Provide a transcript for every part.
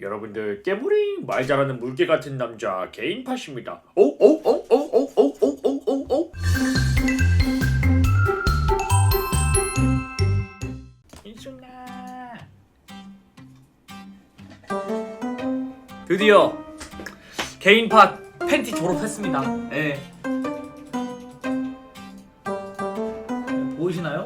여러분들 깨무링 말 잘하는 물개 같은 남자 개인 팟입니다. 어, 오오오오오오오오오오 인순아 드디어 개인 팟 팬티 졸업했습니다. 예. 보이시나요?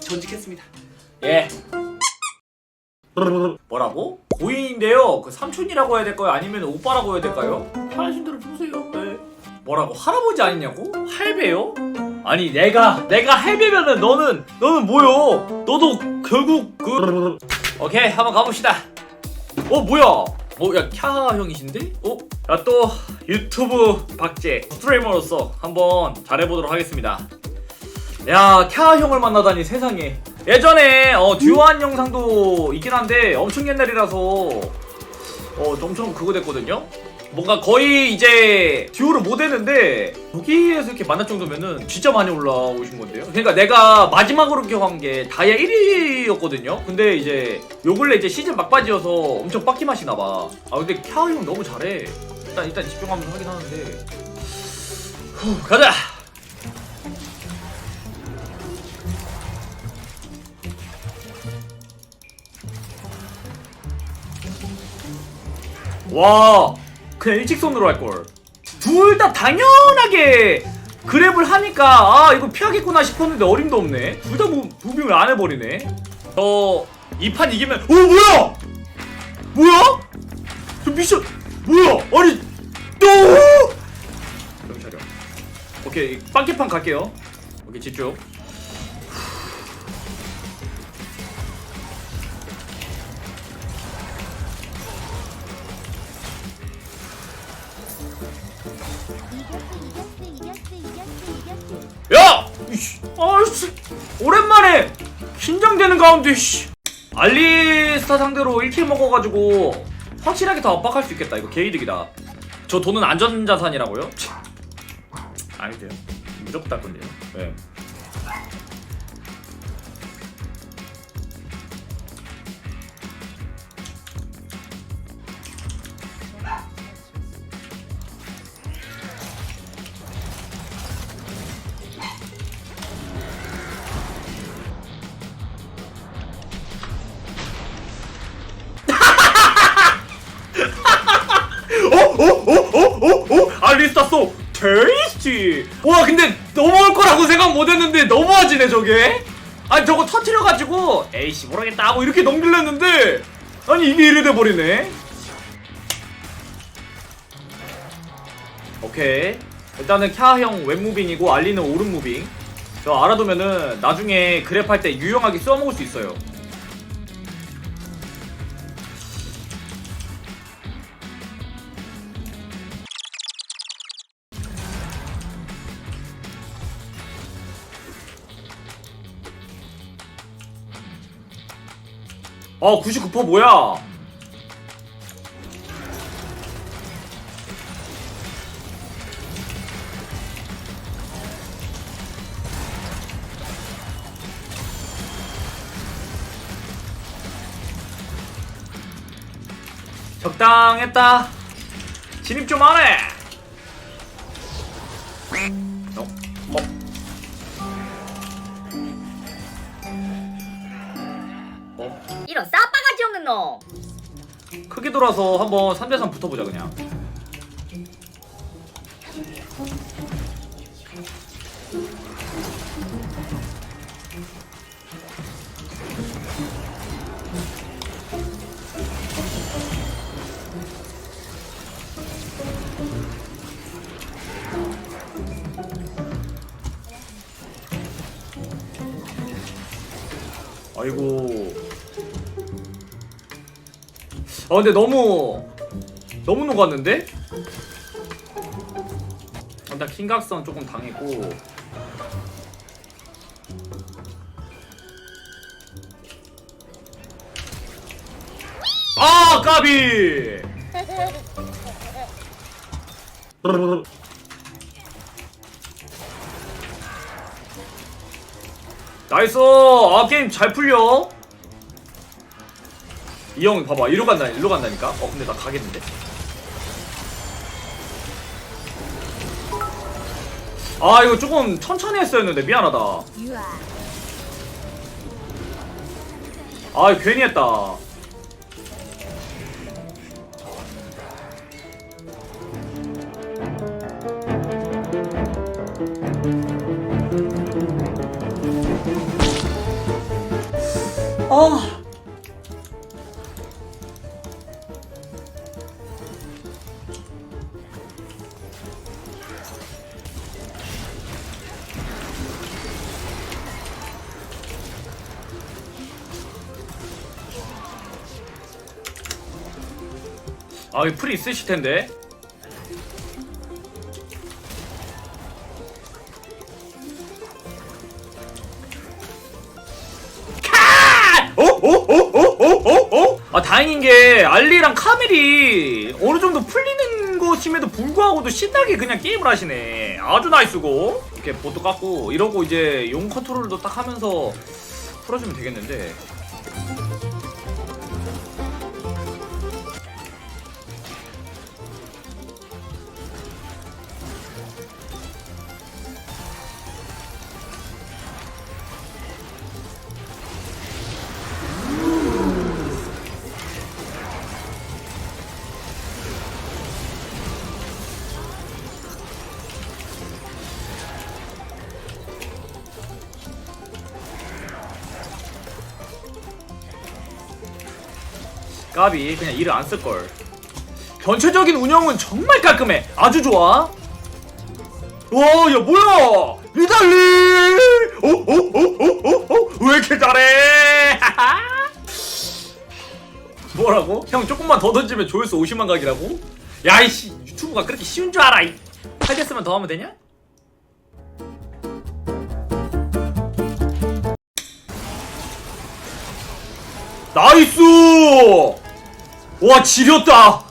전직했습니다. 예. 뭐라고? 고인인데요. 그 삼촌이라고 해야 될까요? 아니면 오빠라고 해야 될까요? 하신 대로 주세요. 네. 뭐라고? 할아버지 아니냐고? 할배요? 아니 내가 내가 할배면은 너는 너는 뭐요? 너도 결국 그 오케이 한번 가봅시다. 어 뭐야? 어야 캬 형이신데? 어? 야 또 유튜브 박제 스트리머로서 한번 잘해보도록 하겠습니다. 야캬 형을 만나다니 세상에. 예전에 어 듀오한 영상도 있긴 한데 엄청 옛날이라서 어 엄청 그거 됐거든요. 뭔가 거의 이제 듀오를 못 했는데 여기에서 이렇게 만날 정도면은 진짜 많이 올라오신 건데요. 그러니까 내가 마지막으로 기억한 게 다이아 1위였거든요. 근데 이제 요 근래 이제 시즌 막바지여서 엄청 빡기 맛이나 봐. 아 근데 캬형 너무 잘해. 일단 일단 집중하면서 하긴 하는데. 후, 가자. 와 그냥 일직선으로 할걸. 둘 다 당연하게 그랩을 하니까 아 이거 피하겠구나 싶었는데 어림도 없네. 둘 다 무빙을 안 해버리네. 저이판 이기면 오 뭐야? 뭐야? 저 미션 뭐야? 아니 또! 차려 오케이 빵개판 갈게요. 오케이 집중 야! 이씨, 아씨 오랜만에 긴장되는 가운데 씨. 알리스타 상대로 1킬 먹어가지고 확실하게 더 압박할 수 있겠다 이거 개이득이다 저 돈은 안전자산이라고요? 아니 돼요 무조건 딸 건데요 네. 쏘 테이스티. 와 근데 넘어올 거라고 생각 못했는데 넘어와지네 저게. 아니 저거 터트려가지고 에이씨 모르겠다 하고 이렇게 넘길려 했는데 아니 이게 이래 돼버리네. 오케이. 일단은 캬형 왼무빙이고 알리는 오른무빙. 저 알아두면은 나중에 그랩 할 때 유용하게 써먹을 수 있어요 아99% 뭐야? 적당했다. 진입 좀 하네 크게 돌아서 한번 3대3 붙어보자 그냥. 아이고 아 근데 너무 너무 녹았는데? 일단 킹각선 조금 당했고. 아 까비! 나이스! 아 게임 잘 풀려 이 형 봐봐 이리로 간다 이리로 간다니까? 어 근데 나 가겠는데? 아 이거 조금 천천히 했어야 했는데 미안하다. 아 괜히 했다. 아 아, 이 풀이 있으실 텐데. 카! 어? 어? 어? 아, 다행인 게 알리랑 카멜이 어느 정도 풀리는 것임에도 불구하고도 신나게 그냥 게임을 하시네. 아주 나이스고. 이렇게 보트 깎고 이러고 이제 용 컨트롤도 딱 하면서 풀어주면 되겠는데. 까비 그냥 일을 안 쓸걸 전체적인 운영은 정말 깔끔해 아주 좋아 와야 뭐야 리달리 오오오오오오 왜 이렇게 잘해 뭐라고? 형 조금만 더 던지면 조회수 50만 각이라고? 야 이씨 유튜브가 그렇게 쉬운 줄 알아 이. 하겠으면 더 하면 되냐? 나이스! 와 지렸다! 와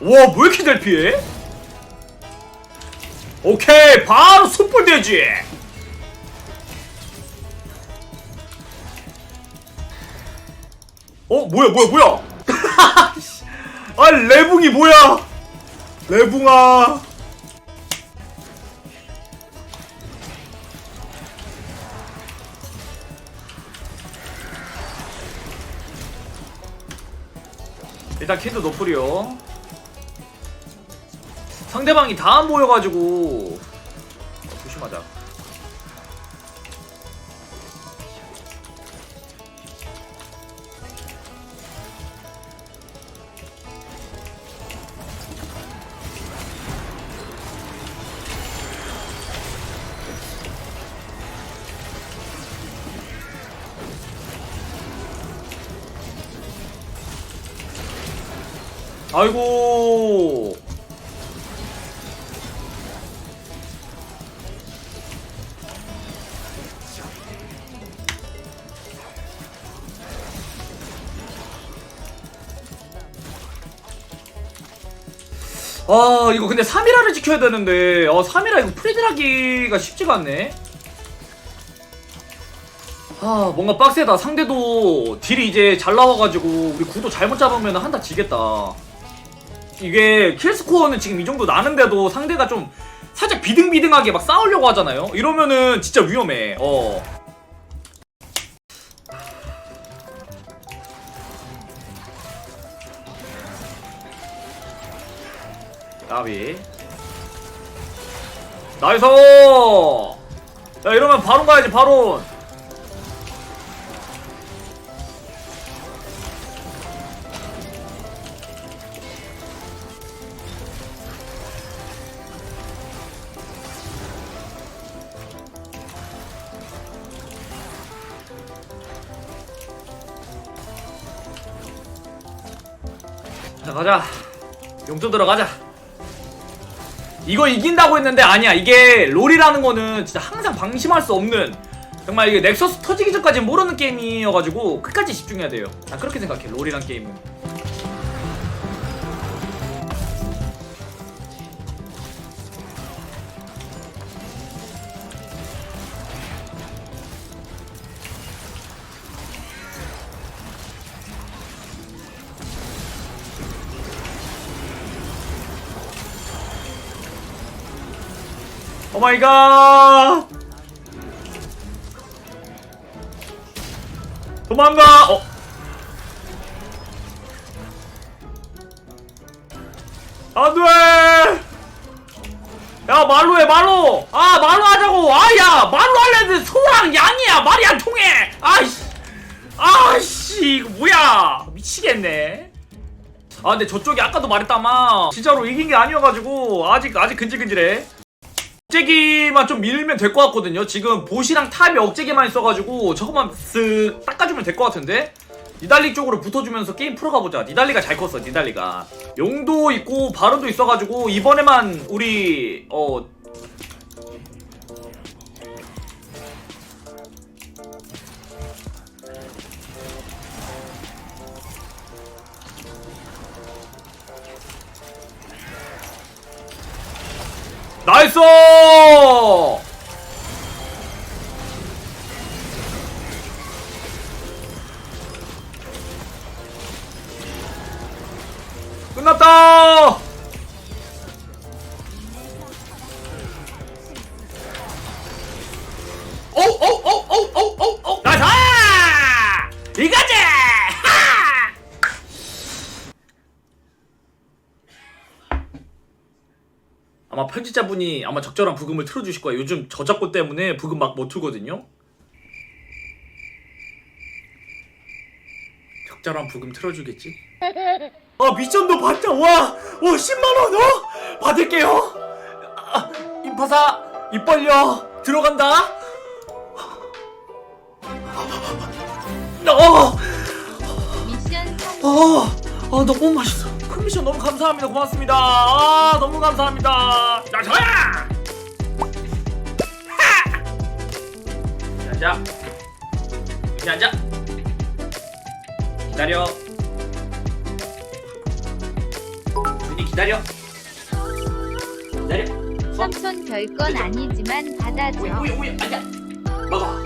왜 이렇게 잘 피해? 오케이 바로 숯불 되지! 어 뭐야 뭐야 뭐야 아 레붕이 뭐야 레붕아 일단 킨드 노플이요 상대방이 다 안 보여가지고. 어, 조심하자 아이고. 아 이거 근데 3일화를 지켜야 되는데. 어 3일화 이거 프리드라기가 쉽지가 않네. 아 뭔가 빡세다. 상대도 딜이 이제 잘 나와가지고 우리 구도 잘못 잡으면 한타 지겠다 이게 킬스코어는 지금 이 정도 나는데도 상대가 좀 살짝 비등비등하게 막 싸우려고 하잖아요? 이러면은 진짜 위험해. 어. 까비. 나이스! 야 이러면 바론 가야지 바론 용돈 들어가자. 이거 이긴다고 했는데 아니야. 이게 롤이라는 거는 진짜 항상 방심할 수 없는 정말 이게 넥서스 터지기 전까지 모르는 게임이어가지고 끝까지 집중해야 돼요. 난 그렇게 생각해 롤이란 게임은 오 마이 갓 도망가! 어? 안 돼! 야 말로 해 말로! 아 말로 하자고! 아 야 말로 하려는데 소랑 양이야! 말이 안 통해! 아이씨! 아씨 이거 뭐야? 미치겠네. 아 근데 저쪽이 아까도 말했다마. 진짜로 이긴 게 아니어가지고 아직 아직 근질근질해 억제기만 좀 밀면 될 것 같거든요. 지금 보시랑 탑이 억제기만 있어가지고 저것만 쓱 닦아주면 될 것 같은데? 니달리 쪽으로 붙어주면서 게임 풀어가보자. 니달리가 잘 컸어 니달리가. 용도 있고 바론도 있어가지고 이번에만 우리 어 나 아마 편집자분이 아마 적절한 부금을 틀어주실 거예요. 요즘 저작권 때문에 부금 막 못 틀거든요. 적절한 부금 틀어주겠지? 아 미션도 받자 와! 와 10만원 어? 받을게요! 아, 임파사 입 벌려 들어간다 어! 미션. 어, 아 너무 맛있어. 컨디션 너무 감사합니다. 고맙습니다. 아 너무 감사합니다. 야 저야. 하! 여기 앉아. 여기 앉아. 기다려. 준이 기다려. 기다려. 삼촌 별건 아니지만 받아줘. 오야 오야 오야 앉아. 먹어.